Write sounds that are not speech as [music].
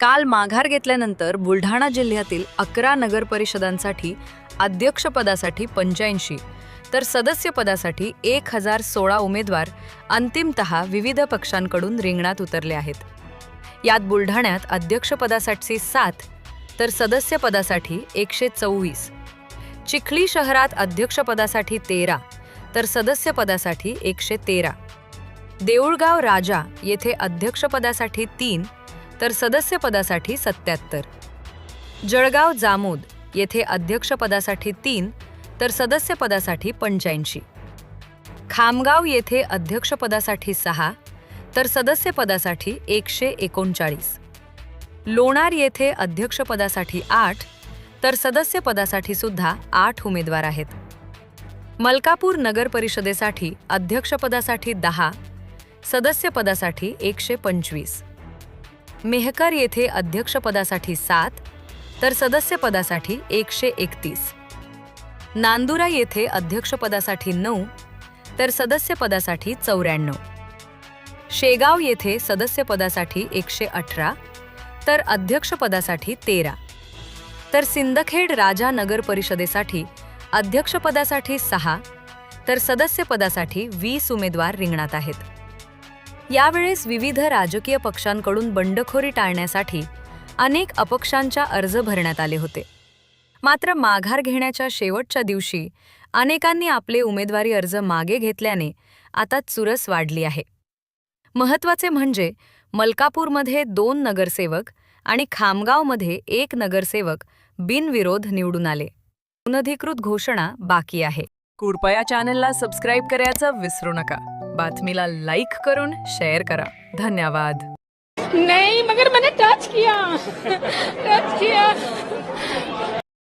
काल माघार घेतल्यानंतर बुलढाणा जिल्ह्यातील अकरा नगरपरिषदांसाठी अध्यक्षपदासाठी पंच्याऐंशी तर सदस्यपदासाठी एक हजार सोळा उमेदवार अंतिमत विविध पक्षांकडून रिंगणात उतरले आहेत. यात बुलढाण्यात अध्यक्षपदासाठी सात तर सदस्यपदासाठी एकशे चोवीस चिखली शहरात अध्यक्षपदासाठी तेरा तर सदस्यपदासाठी एकशे तेरा देऊळगाव राजा येथे अध्यक्षपदासाठी तीन तर सदस्यपदासाठी सत्याहत्तर जळगाव जामोद येथे अध्यक्षपदासाठी तीन तर सदस्यपदासाठी पंच्याऐंशी. खामगाव येथे अध्यक्षपदासाठी सहा तर सदस्यपदासाठी एकशे एकोणचाळीस. लोणार येथे अध्यक्षपदासाठी आठ तर सदस्यपदासाठी सुद्धा आठ उमेदवार आहेत. मलकापूर नगर परिषदेसाठी अध्यक्षपदासाठी दहा सदस्यपदासाठी एकशे पंचवीस. मेहकर येथे अध्यक्षपदासाठी सात तर सदस्यपदासाठी एकशे एकतीस. नांदुरा येथे अध्यक्षपदासाठी नऊ तर सदस्यपदासाठी चौऱ्याण्णव. शेगाव येथे सदस्यपदासाठी एकशे अठरा तर अध्यक्षपदासाठी तेरा. तर सिंदखेड राजा नगर परिषदेसाठी अध्यक्षपदासाठी सहा तर सदस्यपदासाठी वीस उमेदवार रिंगणात आहेत. यावेळेस विविध राजकीय पक्षांकडून बंडखोरी टाळण्यासाठी अनेक अपक्षांच्या अर्ज भरण्यात आले होते. मात्र माघार घेण्याच्या शेवटच्या दिवशी अनेकांनी आपले उमेदवारी अर्ज मागे घेतल्याने आता चुरस वाढली आहे. महत्त्वाचे म्हणजे मलकापूरमध्ये दोन नगरसेवक आणि खामगावमध्ये एक नगरसेवक बिनविरोध निवडून आले. अनधिकृत घोषणा बाकी आहे. कृपया चॅनलला सबस्क्राईब करायचं विसरू नका. बातमीला लाईक करून शेअर करा. धन्यवाद. नहीं मगर मैंने टच किया. [laughs] Touch KIA.